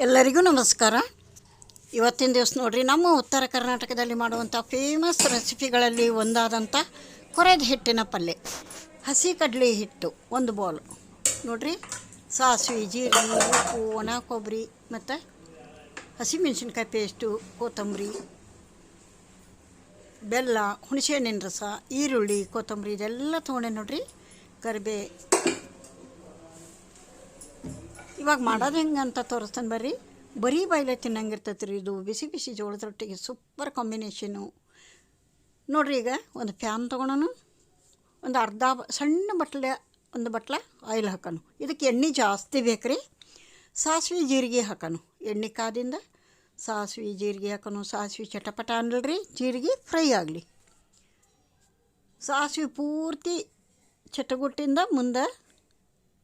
ಎಲ್ಲರಿಗೂ ನಮಸ್ಕಾರ. ಇವತ್ತಿನ ದಿವಸ ನೋಡಿರಿ, ನಮ್ಮ ಉತ್ತರ ಕರ್ನಾಟಕದಲ್ಲಿ ಮಾಡುವಂಥ ಫೇಮಸ್ ರೆಸಿಪಿಗಳಲ್ಲಿ ಒಂದಾದಂಥ ಕೊರೆದ ಹಿಟ್ಟಿನ ಪಲ್ಯ ಹಸಿ ಕಡಲೆ ಹಿಟ್ಟು, ಒಂದು ಬೌಲ್ ನೋಡಿರಿ, ಸಾಸಿವೆ, ಜೀರಿಗೆ, ಉಪ್ಪು, ಒಣ ಕೊಬ್ಬರಿ, ಮತ್ತು ಹಸಿಮೆಣ್ಸಿನ್ಕಾಯಿ ಪೇಸ್ಟು ಕೊತ್ತಂಬರಿ, ಬೆಲ್ಲ ಹುಣಸೆಹಣ್ಣಿನ ರಸ, ಈರುಳ್ಳಿ, ಕೊತ್ತಂಬರಿ, ಇದೆಲ್ಲ ತೊಗೊಂಡೆ ನೋಡಿರಿ, ಕರಿಬೇ ಇವಾಗ ಮಾಡೋದು ಹೆಂಗೆ ಅಂತ ತೋರಿಸ್ತಾನೆ ಬರ್ರಿ. ಬರೀ ಬಾಯಿಲೆ ತಿನ್ನಂಗಿರ್ತೈತೆ ರೀ ಇದು. ಬಿಸಿ ಬಿಸಿ ಜೋಳದ ರೊಟ್ಟಿಗೆ ಸೂಪರ್ ಕಾಂಬಿನೇಷನು ನೋಡ್ರಿ ಈಗ ಒಂದು ಫ್ಯಾನ್ ತೊಗೊಳೋನು ಒಂದು ಅರ್ಧ ಸಣ್ಣ ಬಟ್ಲೆ, ಒಂದು ಬಟ್ಲ ಆಯಿಲ್ ಹಾಕೋನು. ಇದಕ್ಕೆ ಎಣ್ಣೆ ಜಾಸ್ತಿ ಬೇಕು ರೀ ಸಾಸಿವೆ ಜೀರಿಗೆ ಹಾಕೋನು. ಎಣ್ಣೆ ಕಾದಿಂದ ಸಾಸಿವೆ ಜೀರಿಗೆ ಹಾಕೋನು. ಸಾಸಿವೆ ಚಟಪಟ ಅನ್ನಲ್ರಿ ಜೀರಿಗೆ ಫ್ರೈ ಆಗಲಿ. ಸಾಸಿವೆ ಪೂರ್ತಿ ಚಟಗುಟ್ಟಿಂದ ಮುಂದೆ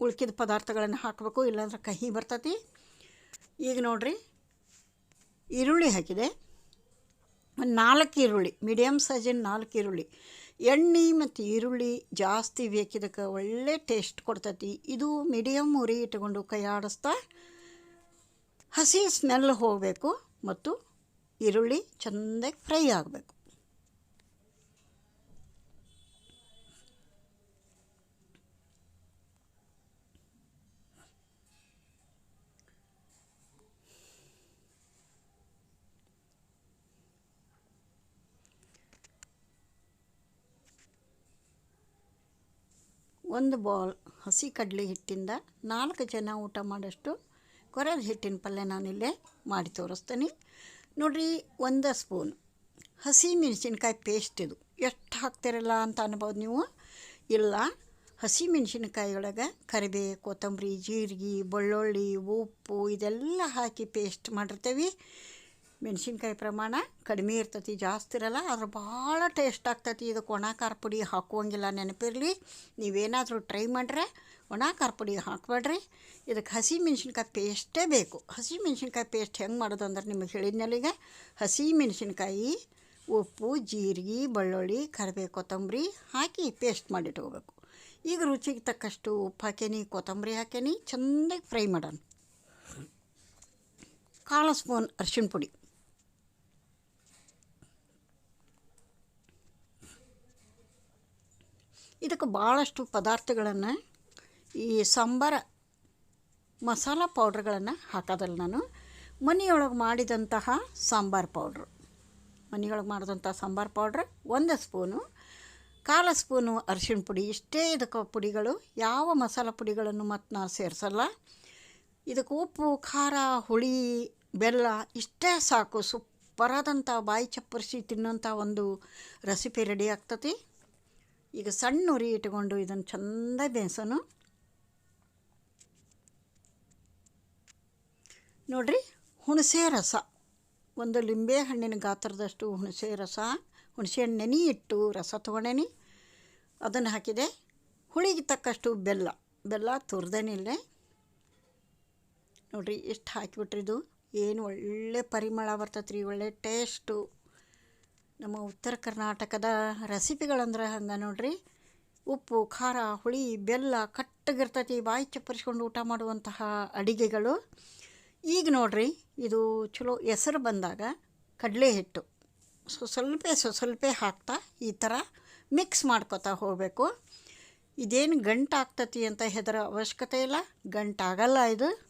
ಉಳ್ಕಿದ ಪದಾರ್ಥಗಳನ್ನು ಹಾಕಬೇಕು, ಇಲ್ಲಾಂದ್ರೆ ಕಹಿ ಬರ್ತತಿ. ಈಗ ನೋಡಿರಿ, ಈರುಳ್ಳಿ ಹಾಕಿದೆ. ನಾಲ್ಕು ಈರುಳ್ಳಿ ಮೀಡಿಯಮ್ ಸೈಜಿನ ನಾಲ್ಕು ಈರುಳ್ಳಿ. ಎಣ್ಣೆ ಮತ್ತು ಈರುಳ್ಳಿ ಜಾಸ್ತಿ ಬೇಕಿದ್ದಕ್ಕೆ ಒಳ್ಳೆ ಟೇಸ್ಟ್ ಕೊಡ್ತೈತಿ. ಇದು ಮೀಡಿಯಮ್ ಉರಿ ಇಟ್ಕೊಂಡು ಕೈ ಆಡಿಸ್ತಾ ಹಸಿ ಸ್ಮೆಲ್ ಹೋಗಬೇಕು ಮತ್ತು ಈರುಳ್ಳಿ ಚೆಂದಾಗಿ ಫ್ರೈ ಆಗಬೇಕು. ಒಂದು ಬೌಲ್ ಹಸಿ ಕಡಲೆ ಹಿಟ್ಟಿಂದ ನಾಲ್ಕು ಜನ ಊಟ ಮಾಡೋಷ್ಟು ಕೊರೆದ ಹಿಟ್ಟಿನ ಪಲ್ಯ ನಾನಿಲ್ಲೇ ಮಾಡಿ ತೋರಿಸ್ತೀನಿ. ನೋಡಿರಿ, ಒಂದು ಸ್ಪೂನ್ ಹಸಿ ಮೆಣಸಿನ್ಕಾಯಿ ಪೇಸ್ಟ್ ಇದು. ಎಷ್ಟು ಹಾಕ್ತಿರಲ್ಲ ಅಂತ ಅನ್ಬೋದು ನೀವು. ಇಲ್ಲ, ಹಸಿ ಮೆಣಸಿನ್ಕಾಯಿ ಒಳಗೆ ಕರಿಬೇ ಕೊತ್ತಂಬರಿ, ಜೀರಿಗೆ, ಬೆಳ್ಳುಳ್ಳಿ, ಉಪ್ಪು ಇದೆಲ್ಲ ಹಾಕಿ ಪೇಸ್ಟ್ ಮಾಡಿರ್ತೀವಿ. ಮೆಣಸಿನ್ಕಾಯಿ ಪ್ರಮಾಣ ಕಡಿಮೆ ಇರ್ತೈತಿ, ಜಾಸ್ತಿ ಇರಲ್ಲ, ಆದ್ರೆ ಭಾಳ ಟೇಸ್ಟ್ ಆಗ್ತೈತಿ. ಇದಕ್ಕೆ ಒಣ ಖಾರ ಪುಡಿ ಹಾಕುವಂಗಿಲ್ಲ ನೆನಪಿರಲಿ. ನೀವೇನಾದರೂ ಟ್ರೈ ಮಾಡ್ರೆ ಒಣ ಖಾರ ಪುಡಿ ಹಾಕಬೇಡ್ರಿ. ಇದಕ್ಕೆ ಹಸಿ ಮೆಣಸಿನ್ಕಾಯಿ ಪೇಸ್ಟೇ ಬೇಕು. ಹಸಿ ಮೆಣಸಿನ್ಕಾಯಿ ಪೇಸ್ಟ್ ಹೆಂಗೆ ಮಾಡೋದು ಅಂದ್ರೆ ನಿಮಗೆ ಹೇಳಿದ್ನಲ್ಲ ಈಗ. ಹಸಿ ಮೆಣಸಿನ್ಕಾಯಿ, ಉಪ್ಪು, ಜೀರಿಗೆ, ಬೆಳ್ಳುಳ್ಳಿ ಕರಿಬೇವು ಕೊತ್ತಂಬರಿ ಹಾಕಿ ಪೇಸ್ಟ್ ಮಾಡಿಟ್ಕೋಬೇಕು ಈಗ ರುಚಿಗೆ ತಕ್ಕಷ್ಟು ಉಪ್ಪು ಹಾಕೇನಿ, ಕೊತ್ತಂಬರಿ ಹಾಕೇನಿ ಚೆನ್ನಾಗಿ ಫ್ರೈ ಮಾಡೋಣ. ಕಾಳು ಸ್ಪೂನ್ ಅರ್ಶಿಣ ಪುಡಿ ಇದಕ್ಕೆ ಭಾಳಷ್ಟು ಪದಾರ್ಥಗಳನ್ನು ಈ ಸಾಂಬಾರ ಮಸಾಲ ಪೌಡ್ರ್ಗಳನ್ನು ಹಾಕೋದಲ್ಲ ನಾನು. ಮನೆಯೊಳಗೆ ಮಾಡಿದಂತಹ ಸಾಂಬಾರು ಪೌಡ್ರು. ಮನೆಯೊಳಗೆ ಮಾಡಿದಂಥ ಸಾಂಬಾರು ಪೌಡ್ರ್ ಒಂದು ಸ್ಪೂನು, ಕಾಲ ಸ್ಪೂನು ಅರಿಶಿಣ ಪುಡಿ. ಇಷ್ಟೇ ಇದಕ್ಕೆ ಪುಡಿಗಳು, ಯಾವ ಮಸಾಲ ಪುಡಿಗಳನ್ನು ಮತ್ತು ನಾನು ಸೇರಿಸಲ್ಲ. ಇದಕ್ಕೆ ಉಪ್ಪು, ಖಾರ, ಹುಳಿ, ಬೆಲ್ಲ, ಇಷ್ಟೇ ಸಾಕು. ಸೂಪರಾದಂಥ ಬಾಯಿ ಚಪ್ಪರಿಸಿ ತಿನ್ನೋಂಥ ಒಂದು ರೆಸಿಪಿ ರೆಡಿ ಆಗ್ತತಿ. ಈಗ ಸಣ್ಣ ಉರಿ ಇಟ್ಕೊಂಡು ಇದನ್ನು ಚೆಂದ ಬೇಯಿಸೋನು ನೋಡ್ರಿ, ಹುಣಸೆ ರಸ. ಒಂದು ಲಿಂಬೆ ಹಣ್ಣಿನ ಗಾತ್ರದಷ್ಟು ಹುಣಸೆ ರಸ, ಹುಣಸೆ ಹಣ್ಣು ಇಟ್ಟು ರಸ ತೊಗೊಂಡೇನಿ. ಅದನ್ನು ಹಾಕಿದೆ. ಹುಳಿಗೆ ತಕ್ಕಷ್ಟು ಬೆಲ್ಲ. ಬೆಲ್ಲ ತುರ್ದೇನಿಲ್ಲೇ ನೋಡ್ರಿ ಎಷ್ಟು ಹಾಕಿಬಿಟ್ರಿದು. ಏನು ಒಳ್ಳೆ ಪರಿಮಳ ಬರ್ತೈತೆ ರೀ ಒಳ್ಳೆ ಟೇಸ್ಟು. ನಮ್ಮ ಉತ್ತರ ಕರ್ನಾಟಕದ ರೆಸಿಪಿಗಳಂದ್ರೆ ಹಂಗೆ ನೋಡ್ರಿ. ಉಪ್ಪು, ಖಾರ, ಹುಳಿ, ಬೆಲ್ಲ ಕಟ್ಟಗಿರ್ತತಿ, ಬಾಯಿ ಚಪ್ಪರಿಸ್ಕೊಂಡು ಊಟ ಮಾಡುವಂತಹ ಅಡಿಗೆಗಳು. ಈಗ ನೋಡ್ರಿ, ಇದು ಚಲೋ ಹೆಸರು ಬಂದಾಗ ಕಡಲೆ ಹಿಟ್ಟು ಸೊ, ಸ್ವಲ್ಪ ಸ್ವಲ್ಪ ಹಾಕ್ತಾ ಈ ಥರ ಮಿಕ್ಸ್ ಮಾಡ್ಕೊತಾ ಹೋಗಬೇಕು. ಇದೇನು ಗಂಟು ಆಗ್ತತಿ ಅಂತ ಹೆದರ ಅವಶ್ಯಕತೆ ಇಲ್ಲ. ಗಂಟಾಗಲ್ಲ ಇದು.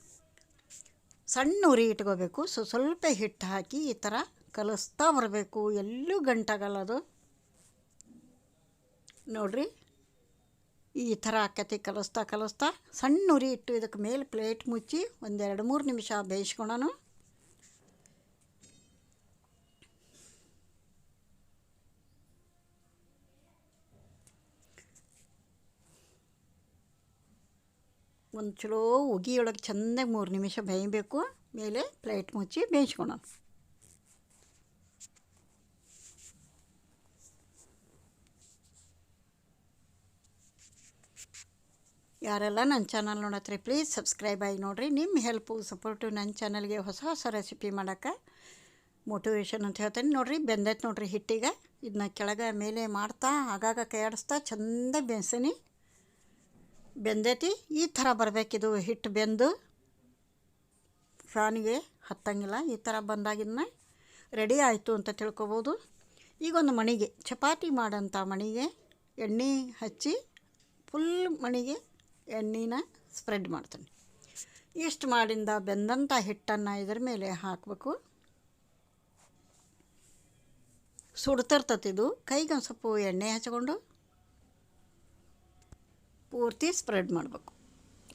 ಸಣ್ಣ ಉರಿ ಇಟ್ಕೋಬೇಕು. ಸೊ, ಸ್ವಲ್ಪ ಹಿಟ್ಟು ಹಾಕಿ ಈ ಥರ ಕಲಿಸ್ತಾ ಬರಬೇಕು, ಎಲ್ಲೂ ಗಂಟಾಗಲ್ಲ ಅದು ನೋಡ್ರಿ, ಈ ಥರ ಆಕತಿ ಕಲಿಸ್ತಾ ಕಲಿಸ್ತಾ ಸಣ್ಣ ಉರಿ ಇಟ್ಟು ಇದಕ್ಕೆ ಮೇಲೆ ಪ್ಲೇಟ್ ಮುಚ್ಚಿ ಒಂದೆರಡು ಮೂರು ನಿಮಿಷ ಬೇಯಿಸ್ಕೊಳೋಣ. ಒಂದು ಚಲೋ ಉಗಿಯೊಳಗೆ ಚೆಂದಾಗಿ ಮೂರು ನಿಮಿಷ ಬೇಯಬೇಕು, ಮೇಲೆ ಪ್ಲೇಟ್ ಮುಚ್ಚಿ ಬೇಯಿಸ್ಕೊಳೋಣ. ಯಾರೆಲ್ಲ ನನ್ನ ಚಾನಲ್ ನೋಡತ್ರಿ ಪ್ಲೀಸ್ ಸಬ್ಸ್ಕ್ರೈಬ್ ಆಗಿ ನೋಡಿರಿ. ನಿಮ್ಮ ಹೆಲ್ಪು ಸಪೋರ್ಟು ನನ್ನ ಚಾನಲ್ಗೆ ಹೊಸ ಹೊಸ ರೆಸಿಪಿ ಮಾಡೋಕ್ಕೆ ಮೋಟಿವೇಶನ್ ಅಂತ ಹೇಳ್ತೇನೆ. ನೋಡಿರಿ, ಬೆಂದೈತೆ ನೋಡಿರಿ ಹಿಟ್ಟಿಗೆ. ಇದನ್ನ ಕೆಳಗೆ ಮೇಲೆ ಮಾಡ್ತಾ, ಆಗಾಗ ಕೈ ಆಡಿಸ್ತಾ ಚಂದ ಬೆನ್ಸಿನಿ ಬೆಂದೈತಿ, ಈ ಥರ ಬರಬೇಕಿದು ಹಿಟ್ಟು ಬೆಂದು. ಫ್ಯಾನಿಗೆ ಹತ್ತಂಗಿಲ್ಲ, ಈ ಥರ ಬಂದಾಗಿನ ರೆಡಿ ಆಯಿತು ಅಂತ ತಿಳ್ಕೊಬೋದು. ಈಗ ಒಂದು ಮಣಿಗೆ, ಚಪಾತಿ ಮಾಡೋಂಥ ಮಣಿಗೆ ಎಣ್ಣೆ ಹಚ್ಚಿ ಫುಲ್ ಮಣಿಗೆ ಎಣ್ಣೆನ ಸ್ಪ್ರೆಡ್ ಮಾಡ್ತೀನಿ. ಇಷ್ಟು ಮಾಡಿಂದ ಬೆಂದಂಥ ಹಿಟ್ಟನ್ನು ಇದ್ರ ಮೇಲೆ ಹಾಕಬೇಕು. ಸುಡ್ತಿರ್ತತಿದು ಕೈಗೆ ಒಂದು ಸ್ವಲ್ಪ ಎಣ್ಣೆ ಹಚ್ಕೊಂಡು ಪೂರ್ತಿ ಸ್ಪ್ರೆಡ್ ಮಾಡಬೇಕು.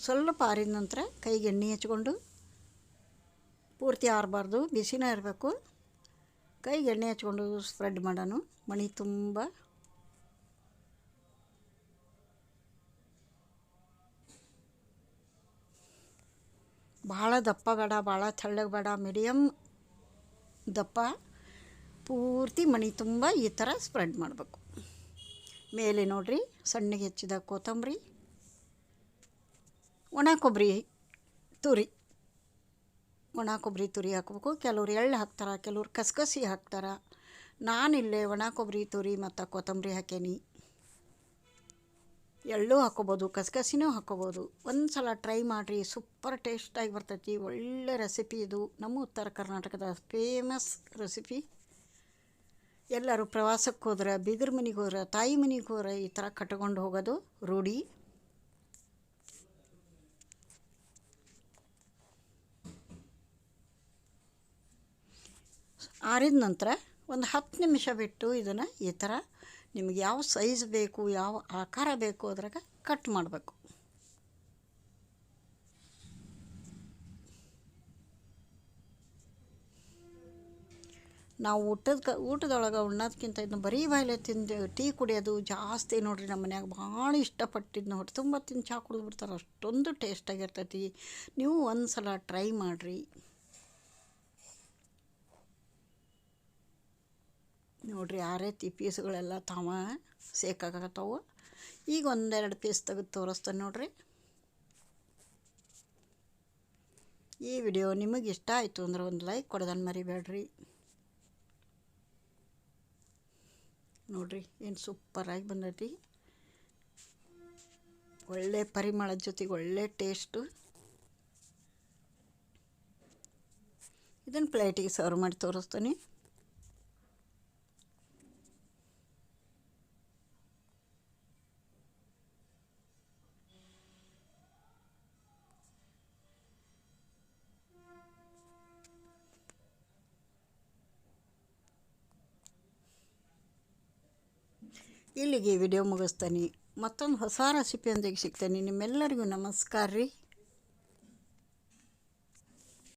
ಸ್ವಲ್ಪ ಆರಿದ ನಂತರ ಕೈಗೆ ಎಣ್ಣೆ ಹಚ್ಕೊಂಡು ಪೂರ್ತಿ ಆರಬಾರ್ದು, ಬಿಸಿನೇ ಇರಬೇಕು. ಕೈಗೆ ಎಣ್ಣೆ ಹಚ್ಕೊಂಡು ಸ್ಪ್ರೆಡ್ ಮಾಡೋಣ ಮಣಿ ತುಂಬ ಭಾಳ ದಪ್ಪ ಬೇಡ ಭಾಳ ತೆಳ್ಳಗೆ ಬೇಡ ಮೀಡಿಯಮ್ ದಪ್ಪ. ಪೂರ್ತಿ ಮಣಿ ತುಂಬ ಈ ಥರ ಸ್ಪ್ರೆಡ್ ಮಾಡಬೇಕು. ಮೇಲೆ ನೋಡಿರಿ, ಸಣ್ಣಗೆ ಹೆಚ್ಚಿದ ಕೊತ್ತಂಬರಿ. ಒಣ ಕೊಬ್ಬರಿ ತುರಿ. ಒಣ ಕೊಬ್ಬರಿ ತುರಿ ಹಾಕಬೇಕು. ಕೆಲವ್ರು ಎಳ್ಳು ಹಾಕ್ತಾರೆ, ಕೆಲವ್ರು ಕಸ್ಕಸಿ ಹಾಕ್ತಾರೆ. ನಾನಿಲ್ಲೇ ಒಣ ಕೊಬ್ಬರಿ ತುರಿ ಮತ್ತು ಕೊತ್ತಂಬರಿ ಹಾಕೇನಿ. ಎಳ್ಳು ಹಾಕ್ಕೋಬೋದು ಕಸಗಸಿನೂ ಹಾಕ್ಕೋಬೋದು. ಒಂದು ಸಲ ಟ್ರೈ ಮಾಡಿರಿ ಸೂಪರ್ ಟೇಸ್ಟಾಗಿ ಬರ್ತೈತಿ. ಒಳ್ಳೆ ರೆಸಿಪಿ ಇದು. ನಮ್ಮ ಉತ್ತರ ಕರ್ನಾಟಕದ ಫೇಮಸ್ ರೆಸಿಪಿ ಎಲ್ಲರೂ ಪ್ರವಾಸಕ್ಕೆ ಹೋದ್ರೆ ಬೀಗರ ಮನೆಗೆ ಹೋದ್ರೆ, ತಾಯಿ ಮನೆಗೆ ಹೋದ್ರೆ ಈ ಥರ ಕಟ್ಕೊಂಡು ಹೋಗೋದು ರೂಢಿ. ಆರಿದ ನಂತರ ಒಂದು ಹತ್ತು ನಿಮಿಷ ಬಿಟ್ಟು ಇದನ್ನು ಈ ಥರ ನಿಮಗೆ ಯಾವ ಸೈಜ್ ಬೇಕು, ಯಾವ ಆಕಾರ ಬೇಕು ಅದ್ರಾಗ ಕಟ್ ಮಾಡಬೇಕು. ನಾವು ಊಟದ ಕ, ಊಟದೊಳಗೆ ಉಣ್ಣೋದಕ್ಕಿಂತ ಇದನ್ನ ಬರೀ ಬಾಯಲ್ಲೇ ತಿಂದು, ಟೀ ಕುಡಿಯೋದು ಜಾಸ್ತಿ ನೋಡಿರಿ ನಮ್ಮ ಮನ್ಯಾಗ ಭಾಳ ಇಷ್ಟಪಟ್ಟಿದ್ದು ಹೊಟ್ಟೆ ತುಂಬ ತಿಂದು ಚಹಾ ಕುಡಿದ್ಬಿಡ್ತಾರೆ ಅಷ್ಟೊಂದು ಟೇಸ್ಟಾಗಿರ್ತೈತಿ ನೀವು ಒಂದು ಸಲ ಟ್ರೈ ಮಾಡಿರಿ. ನೋಡ್ರಿ ಆ ರೀತಿ ಪೀಸ್ಗಳೆಲ್ಲ ತಾವ ಸೇಕಾಗತ್ತವು ಈಗ ಒಂದೆರಡು ಪೀಸ್ ತೆಗೆದು ತೋರಿಸ್ತೇನೆ ನೋಡ್ರಿ. ಈ ವಿಡಿಯೋ ನಿಮಗೆ ಇಷ್ಟ ಆಯಿತು ಅಂದ್ರೆ ಒಂದು ಲೈಕ್ ಕೊಡೋದನ್ನು ಮರಿಬೇಡ್ರಿ. ನೋಡ್ರಿ ಏನು ಸೂಪರಾಗಿ ಬಂದೈತಿ. ಒಳ್ಳೆ ಪರಿಮಳದ ಜೊತೆಗೆ ಒಳ್ಳೆ ಟೇಸ್ಟು ಇದನ್ನು ಪ್ಲೇಟಿಗೆ ಸರ್ವ್ ಮಾಡಿ ತೋರಿಸ್ತೀನಿ. ಇಲ್ಲಿಗೆ ವಿಡಿಯೋ ಮುಗಿಸ್ತೇನೆ. ಮತ್ತೊಂದು ಹೊಸ ರೆಸಿಪಿಯೊಂದಿಗೆ ಸಿಗ್ತೇನೆ. ನಿಮ್ಮೆಲ್ಲರಿಗೂ ನಮಸ್ಕಾರ ರೀ.